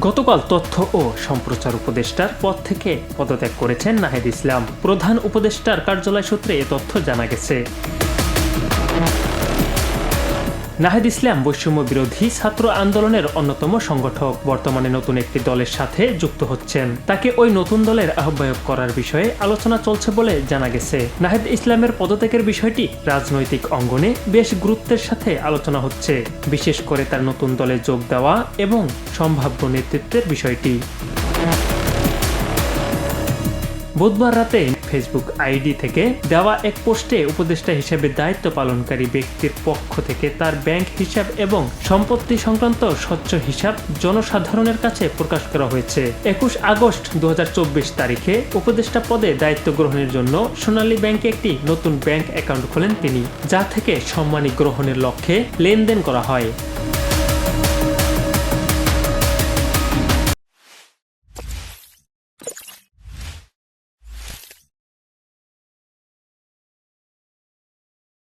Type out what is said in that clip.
গতকাল তথ্য ও সম্প্রচার উপদেষ্টার পদ থেকে পদত্যাগ করেছেন নাহিদ ইসলাম। প্রধান উপদেষ্টার কার্যালয় সূত্রে এ তথ্য জানা গেছে। নাহিদ ইসলাম বৈষম্য বিরোধী ছাত্র আন্দোলনের অন্যতম সংগঠক। বর্তমানে নতুন একটি দলের সাথে যুক্ত হচ্ছেন। তাকে ওই নতুন দলের আহ্বায়ক করার বিষয়ে আলোচনা চলছে বলে জানা গেছে। নাহিদ ইসলামের পদত্যাগের বিষয়টি রাজনৈতিক অঙ্গনে বেশ গুরুত্বের সাথে আলোচনা হচ্ছে। বিশেষ করে তার নতুন দলে যোগ দেওয়া এবং সম্ভাব্য নেতৃত্বের বিষয়টি। বুধবার রাতে ফেসবুক আইডি থেকে দেওয়া এক পোস্টে উপদেষ্টা হিসেবে দায়িত্ব পালনকারী ব্যক্তির পক্ষ থেকে তার ব্যাংক হিসাব এবং সম্পত্তি সংক্রান্ত স্বচ্ছ হিসাব জনসাধারণের কাছে প্রকাশ করা হয়েছে। একুশ আগস্ট দু হাজার চব্বিশ তারিখে উপদেষ্টা পদে দায়িত্ব গ্রহণের জন্য সোনালী ব্যাংকে একটি নতুন ব্যাংক অ্যাকাউন্ট খোলেন তিনি, যা থেকে সম্মানী গ্রহণের লক্ষ্যে লেনদেন করা হয়।